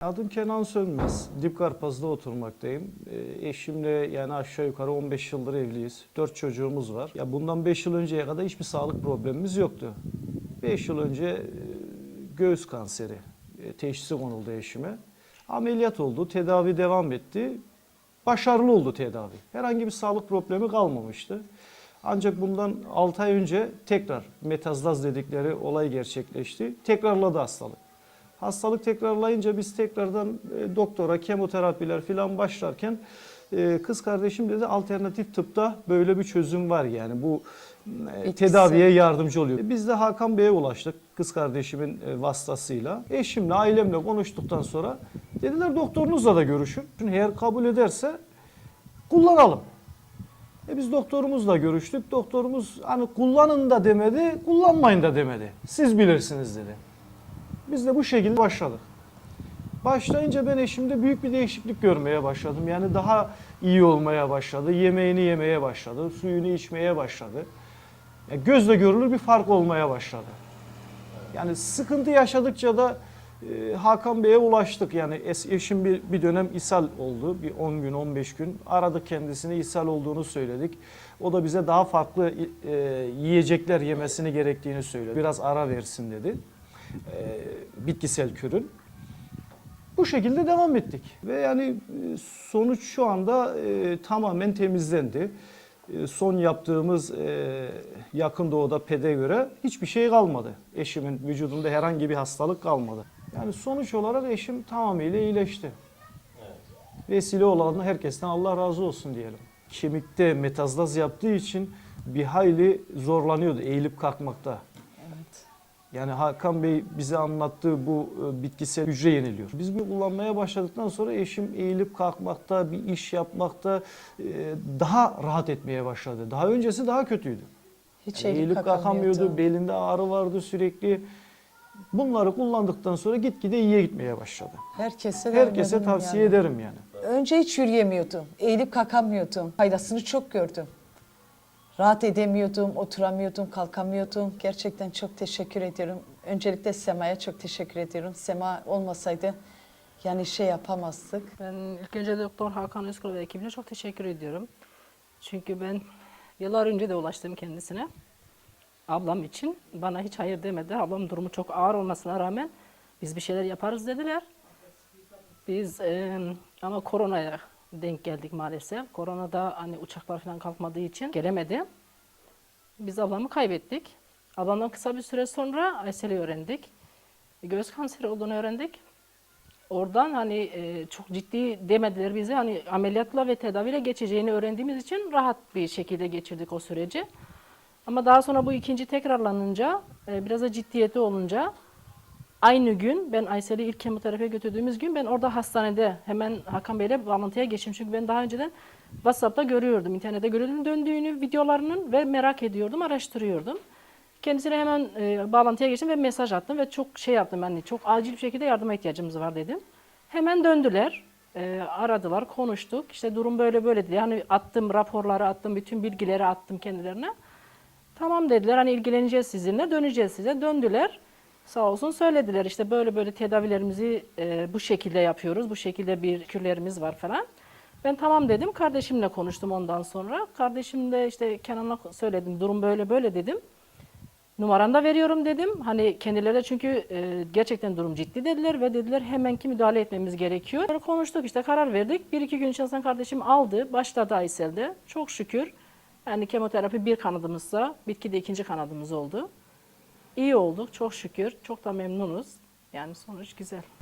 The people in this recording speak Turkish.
Adım Kenan Sönmez. Dipkarpaz'da oturmaktayım. Ee, Eşimle yani aşağı yukarı 15 yıldır evliyiz. 4 çocuğumuz var. Ya bundan 5 yıl önceye kadar hiçbir sağlık problemimiz yoktu. 5 yıl önce e, göğüs kanseri e, teşhisi konuldu eşime. Ameliyat oldu, tedavi devam etti. Başarılı oldu tedavi. Herhangi bir sağlık problemi kalmamıştı. Ancak bundan 6 ay önce tekrar metastaz dedikleri olay gerçekleşti. Tekrarladı hastalık. Hastalık tekrarlayınca biz tekrardan e, doktora, kemoterapiler falan başlarken e, kız kardeşim dedi alternatif tıpta böyle bir çözüm var yani bu e, Bitkisel. tedaviye yardımcı oluyor. Biz de Hakan Bey'e ulaştık kız kardeşimin e, vasıtasıyla. Eşimle, ailemle konuştuktan sonra dediler doktorunuzla da görüşün. Eğer kabul ederse kullanalım. E biz doktorumuzla görüştük. Doktorumuz hani kullanın da demedi, kullanmayın da demedi. Siz bilirsiniz dedi. Biz de bu şekilde başladık. Başlayınca ben eşimde büyük bir değişiklik görmeye başladım. Yani daha iyi olmaya başladı. Yemeğini yemeye başladı. Suyunu içmeye başladı. Ya gözle görülür bir fark olmaya başladı. Yani sıkıntı yaşadıkça da e, Hakan Bey'e ulaştık. Yani eşim bir, bir dönem ishal oldu. Bir 10 gün 15 gün aradık kendisini ishal olduğunu söyledik. O da bize daha farklı e, yiyecekler yemesini gerektiğini söyledi. Biraz ara versin dedi. E, bitkisel kürün. Bu şekilde devam ettik. Ve yani e, sonuç şu anda e, tamamen temizlendi. E, son yaptığımız e, yakın doğuda PED'e göre hiçbir şey kalmadı. Eşimin vücudunda herhangi bir hastalık kalmadı. Yani sonuç olarak eşim tamamıyla iyileşti. Vesile olan herkesten Allah razı olsun diyelim. Kemikte metastaz yaptığı için bir hayli zorlanıyordu eğilip kalkmakta. Yani Hakan Bey bize anlattığı bu e, bitkisel hücre yeniliyor. Biz bunu kullanmaya başladıktan sonra eşim eğilip kalkmakta, bir iş yapmakta e, daha rahat etmeye başladı. Daha öncesi daha kötüydü. Hiç Yani eğilip kalkamıyordu, belinde ağrı vardı sürekli. Bunları kullandıktan sonra gitgide iyiye gitmeye başladı. Herkese, Herkese tavsiye yani. ederim yani. Önce hiç yürüyemiyordum. Eğilip kalkamıyordum. Faydasını çok gördüm. Rahat edemiyordum, oturamıyordum, kalkamıyordum. Gerçekten çok teşekkür ediyorum. Öncelikle Sema'ya çok teşekkür ediyorum. Sema olmasaydı yani şey yapamazdık. Ben ilk önce Doktor Hakan Özkul ve ekibine çok teşekkür ediyorum. Çünkü ben yıllar önce de ulaştım kendisine. Ablam için. Bana hiç hayır demedi. Ablam durumu çok ağır olmasına rağmen biz bir şeyler yaparız dediler. Biz e, ama koronaya denk geldik maalesef. Koronada hani uçaklar falan kalkmadığı için gelemedi. Biz ablamı kaybettik. Ablamdan kısa bir süre sonra Aysel'i öğrendik. Göğüs kanseri olduğunu öğrendik. Oradan hani e, çok ciddi demediler bize. Hani ameliyatla ve tedaviyle geçeceğini öğrendiğimiz için rahat bir şekilde geçirdik o süreci. Ama daha sonra bu ikinci tekrarlanınca, e, biraz da ciddiyeti olunca aynı gün ben Aysel'i ilk kemoterapiye götürdüğümüz gün ben orada hastanede hemen Hakan Bey'le bağlantıya geçtim. Çünkü ben daha önceden WhatsApp'ta görüyordum, internette görüyordum döndüğünü, videolarının ve merak ediyordum, araştırıyordum. Kendisine hemen e, bağlantıya geçtim ve mesaj attım ve çok şey yaptım hani çok acil bir şekilde yardıma ihtiyacımız var dedim. Hemen döndüler, e, aradılar, konuştuk. İşte durum böyle böyle dedi. Yani attım raporları attım, bütün bilgileri attım kendilerine. Tamam dediler hani ilgileneceğiz sizinle, döneceğiz size. Döndüler. Sağ olsun söylediler işte böyle böyle tedavilerimizi e, bu şekilde yapıyoruz. Bu şekilde bir kürlerimiz var falan. Ben tamam dedim. Kardeşimle konuştum ondan sonra. Kardeşim de işte Kenan'a söyledim. Durum böyle böyle dedim. Numaranı da veriyorum dedim. Hani kendileri de çünkü e, gerçekten durum ciddi dediler ve dediler hemenki müdahale etmemiz gerekiyor. Böyle konuştuk işte karar verdik. Bir iki gün içerisinde kardeşim aldı. Başladı Aysel'de. Çok şükür. Yani kemoterapi bir kanadımızsa bitki de ikinci kanadımız oldu. İyi olduk çok şükür. Çok da memnunuz. Yani sonuç güzel.